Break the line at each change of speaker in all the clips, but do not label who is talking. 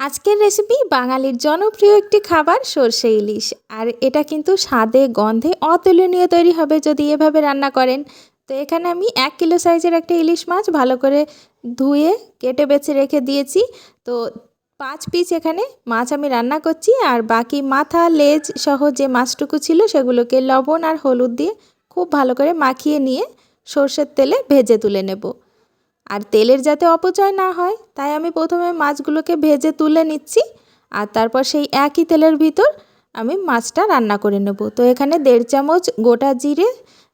আজকের রেসিপি বাঙালির জনপ্রিয় একটি খাবার সর্ষে ইলিশ। আর এটা কিন্তু স্বাদে, গন্ধে অতুলনীয় তৈরি হবে যদি এভাবে রান্না করেন। তো এখানে আমি এক কিলো সাইজের একটা ইলিশ মাছ ভালো করে ধুয়ে, কেটে বেছে রেখে দিয়েছি। তো পাঁচ পিস এখানে মাছ আমি রান্না করছি। আর বাকি মাথা, লেজ সহ যে মাছটুকু ছিল সেগুলোকে লবণ আর হলুদ দিয়ে খুব ভালো করে মাখিয়ে নিয়ে সর্ষের তেলে ভেজে তুলে নেব। আর তেলের যাতে অপচয় না হয়, তাই আমি প্রথমে মাছগুলোকে ভেজে তুলে নিচ্ছি আর তারপর সেই একই তেলের ভিতর আমি মাছটা রান্না করে নেব। তো এখানে দেড় চামচ গোটা জিরে,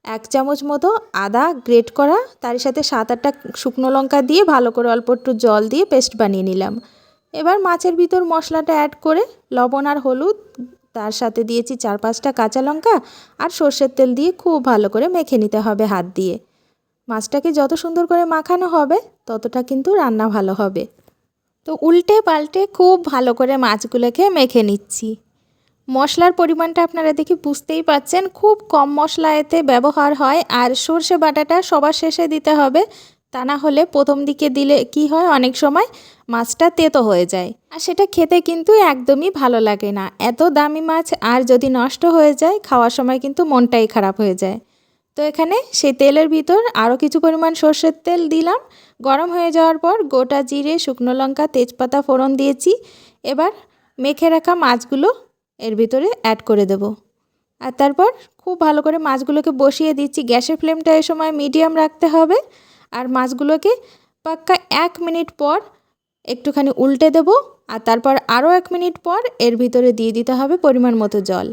এক চামচ মতো আদা গ্রেট করা, তার সাথে সাত আটটা শুকনো লঙ্কা দিয়ে ভালো করে অল্প একটু জল দিয়ে পেস্ট বানিয়ে নিলাম। এবার মাছের ভিতর মশলাটা অ্যাড করে লবণ আর হলুদ, তার সাথে দিয়েছি চার পাঁচটা কাঁচা লঙ্কা আর সর্ষের তেল দিয়ে খুব ভালো করে মেখে নিতে হবে হাত দিয়ে। মাছটাকে যত সুন্দর করে মাখানো হবে, ততটা কিন্তু রান্না ভালো হবে। তো উল্টে পাল্টে খুব ভালো করে মাছগুলোকে মেখে নিচ্ছি। মশলার পরিমাণটা আপনারা দেখি বুঝতেই পাচ্ছেন, খুব কম মশলা এতে ব্যবহার হয়, আর সর্ষে বাটাটা সবার শেষে দিতে হবে। তা না হলে প্রথম দিকে দিলে কি হয়, অনেক সময় মাছটা তেতো হয়ে যায়। আর সেটা খেতে কিন্তু একদমই ভালো লাগে না। এত দামি মাছ আর যদি নষ্ট হয়ে যায়, খাওয়ার সময় কিন্তু মনটাই খারাপ হয়ে যায়। তো এখানে সেই তেলের ভিতর আরও কিছু পরিমাণ সর্ষের তেল দিলাম। গরম হয়ে যাওয়ার পর গোটা জিরে, শুকনো লঙ্কা, তেজপাতা ফোড়ন দিয়েছি। এবার মেখে রাখা মাছগুলো এর ভিতরে অ্যাড করে দেব। আর তারপর খুব ভালো করে মাছগুলোকে বসিয়ে দিচ্ছি। গ্যাসের ফ্লেমটা এ সময় মিডিয়াম রাখতে হবে। আর মাছগুলোকে পাক্কা এক মিনিট পর একটুখানি উল্টে দেব। আর তারপর আরও এক মিনিট পর এর ভিতরে দিয়ে দিতে হবে পরিমাণ মতো জল।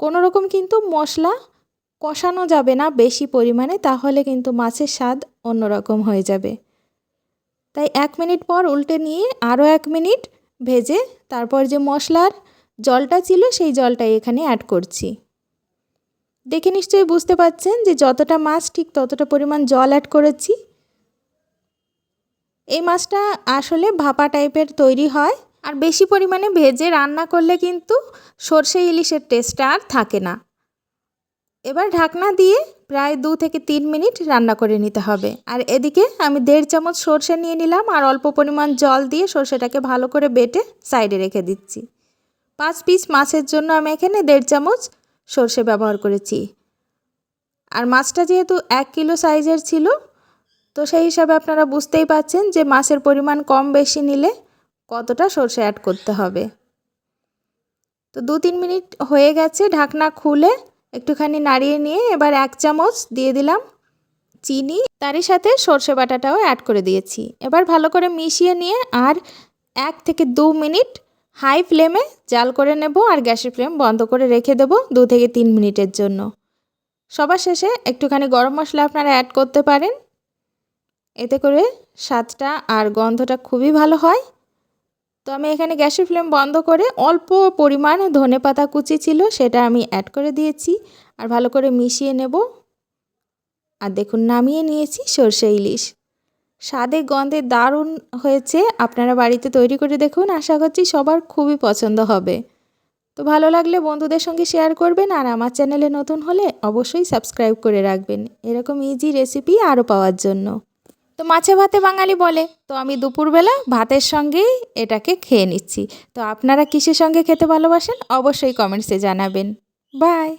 কোনো রকম কিন্তু মশলা কষানো যাবে না বেশি পরিমাণে, তাহলে কিন্তু মাছের স্বাদ অন্যরকম হয়ে যাবে। তাই এক মিনিট পর উল্টে নিয়ে আরও এক মিনিট ভেজে তারপর যে মশলার জলটা ছিল সেই জলটাই এখানে অ্যাড করছি। দেখে নিশ্চয়ই বুঝতে পাচ্ছেন যে যতটা মাছ ঠিক ততটা পরিমাণ জল অ্যাড করেছি। এই মাছটা আসলে ভাপা টাইপের তৈরি হয় আর বেশি পরিমাণে ভেজে রান্না করলে কিন্তু সর্ষে ইলিশের টেস্টটা আর থাকে না। এবার ঢাকনা দিয়ে প্রায় দু থেকে তিন মিনিট রান্না করে নিতে হবে। আর এদিকে আমি দেড় চামচ সর্ষে নিয়ে নিলাম আর অল্প পরিমাণ জল দিয়ে সর্ষেটাকে ভালো করে বেটে সাইডে রেখে দিচ্ছি। পাঁচ পিস মাছের জন্য আমি এখানে দেড় চামচ সর্ষে ব্যবহার করেছি। আর মাছটা যেহেতু এক কিলো সাইজের ছিল, তো সেই হিসাবে আপনারা বুঝতেই পাচ্ছেন যে মাছের পরিমাণ কম বেশি নিলে কতটা সর্ষে অ্যাড করতে হবে। তো দু তিন মিনিট হয়ে গেছে ঢাকনা খুলে একটুখানি নাড়িয়ে নিয়ে এবার এক চামচ দিয়ে দিলাম চিনি। তারই সাথে সর্ষে বাটাটাও অ্যাড করে দিয়েছি। এবার ভালো করে মিশিয়ে নিয়ে আর এক থেকে দু মিনিট হাই ফ্লেমে জাল করে নেব আর গ্যাসের ফ্লেম বন্ধ করে রেখে দেব দু থেকে তিন মিনিটের জন্য। সবার শেষে একটুখানি গরম মশলা আপনারা অ্যাড করতে পারেন। এতে করে স্বাদটা আর গন্ধটা খুবই ভালো হয়। তো আমি এখানে গ্যাসের ফ্লেম বন্ধ করে অল্প পরিমাণ ধনে পাতা কুচি ছিল, সেটা আমি অ্যাড করে দিয়েছি। আর ভালো করে মিশিয়ে নেব। আর দেখুন, নামিয়ে নিয়েছি সর্ষে ইলিশ। স্বাদে, গন্ধে দারুণ হয়েছে। আপনারা বাড়িতে তৈরি করে দেখুন, আশা করছি সবার খুবই পছন্দ হবে। তো ভালো লাগলে বন্ধুদের সঙ্গে শেয়ার করবেন, আর আমার চ্যানেলে নতুন হলে অবশ্যই সাবস্ক্রাইব করে রাখবেন। এরকম ইজি রেসিপি আরও পাওয়ার জন্য। তো মাছে ভাতে বাঙালি বলে, তো আমি দুপুরবেলা ভাতের সঙ্গেই এটাকে খেয়ে নিচ্ছি। তো আপনারা কিসের সঙ্গে খেতে ভালোবাসেন? অবশ্যই কমেন্টসে জানাবেন। বাই!